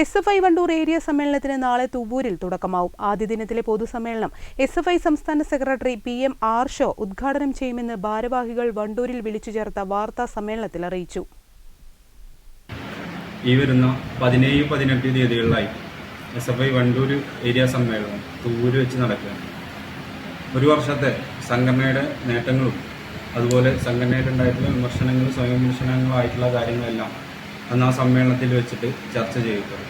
S F I Wandoor area സമ്മേളനത്തിന് നാളെ തുവൂരിൽ തുടക്കമാവും. ആദ്യ ദിനത്തിലെ പൊതുസമ്മേളനം എസ് എഫ് ഐ സംസ്ഥാന secretary P M Arsho ഉദ്ഘാടനം ചെയ്യുമെന്ന് ഭാരവാഹികൾ വണ്ടൂരിൽ വിളിച്ചു ചേർത്ത വാർത്താ സമ്മേളനത്തിൽ അറിയിച്ചു. ഈ വരുന്ന പതിനേഴ് പതിനെട്ട് തീയതികളിലായി S F I Wandoor area സമ്മേളനം തൂര് വെച്ച് നടക്കുകയാണ്. ഒരു വർഷത്തെ സംഘടനയുടെ നേട്ടങ്ങളും അതുപോലെ സംഘടനയുടെ ഉണ്ടായിട്ടുള്ള വിമർശനങ്ങളും സ്വയം വിമർശനങ്ങളായിട്ടുള്ള കാര്യങ്ങളെല്ലാം അന്ന് ആ സമ്മേളനത്തിൽ വെച്ചിട്ട് ചർച്ച ചെയ്യുക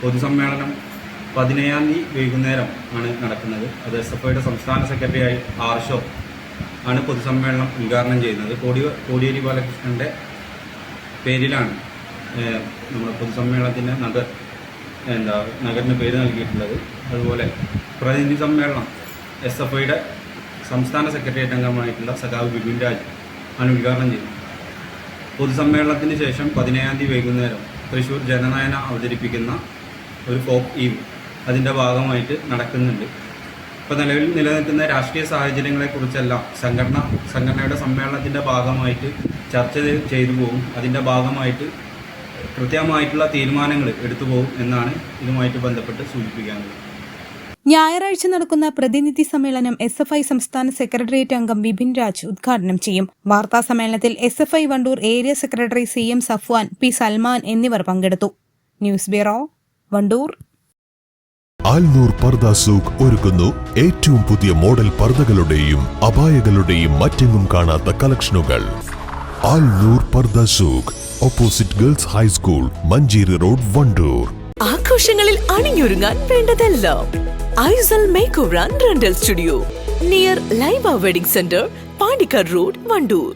പൊതുസമ്മേളനം പതിനേഴാം തീയതി വൈകുന്നേരം ആണ് നടക്കുന്നത്. അത് എസ് എഫ് ഐയുടെ സംസ്ഥാന സെക്രട്ടറിയായി ആർഷോ ആണ് പൊതുസമ്മേളനം ഉദ്ഘാടനം ചെയ്യുന്നത്. കോടി കോടിയേരി ബാലകൃഷ്ണന്റെ പേരിലാണ് നമ്മുടെ പൊതുസമ്മേളനത്തിന് നഗർ എന്താ നഗറിന് പേര് നൽകിയിട്ടുള്ളത്. അതുപോലെ പ്രതിനിധി സമ്മേളനം എസ് എഫ് ഐയുടെ സംസ്ഥാന സെക്രട്ടേറിയറ്റ് അംഗമായിട്ടുള്ള സഖാവ് ബിബിൻ രാജ് ആണ് ഉദ്ഘാടനം ചെയ്യുന്നത്. പൊതുസമ്മേളനത്തിന് ശേഷം പതിനേഴാം തീയതി വൈകുന്നേരം തൃശ്ശൂർ ജനനയന അവതരിപ്പിക്കുന്ന ഒരു ഫോക്ക് ഈവ് അതിന്റെ ഭാഗമായിട്ട് നടക്കുന്നുണ്ട്. ഇപ്പോൾ നിലവിൽ നിലനിൽക്കുന്ന രാഷ്ട്രീയ സാഹചര്യങ്ങളെക്കുറിച്ചെല്ലാം സംഘടന സംഘടനയുടെ സമ്മേളനത്തിന്റെ ഭാഗമായിട്ട് ചർച്ച ചെയ്തു പോകും. അതിന്റെ ഭാഗമായിട്ട് കൃത്യമായിട്ടുള്ള തീരുമാനങ്ങൾ എടുത്തു പോകും എന്നാണ് ഇതുമായിട്ട് ബന്ധപ്പെട്ട് സൂചിപ്പിക്കാനുള്ളത്. ഞായറാഴ്ച നടക്കുന്ന പ്രതിനിധി സമ്മേളനം എസ് എഫ് ഐ സംസ്ഥാന സെക്രട്ടേറിയറ്റ് അംഗം ബിപിൻ രാജ് ഉദ്ഘാടനം ചെയ്യും. വാർത്താ സമ്മേളനത്തിൽ S F I Wandoor area secretary C M Safwan P Salman എന്നിവർ പങ്കെടുത്തു. News bureau Wandoor. Alnoor പർദ Souq ഒരുക്കുന്നു. ഏറ്റവും പുതിയ മോഡൽ പർദകളുടെയും അപായകളുടെയും മറ്റെങ്ങും കാണാത്ത കളക്ഷനുകൾ. Alnoor Parda Souq opposite girls high school Manjeri road Wandoor. ആഘോഷങ്ങളിൽ അണിഞ്ഞൊരുങ്ങാൻ വേണ്ടതെല്ലാം. Aisal make over and rental studio. Near Laiba wedding centre Pandikkad road Wandoor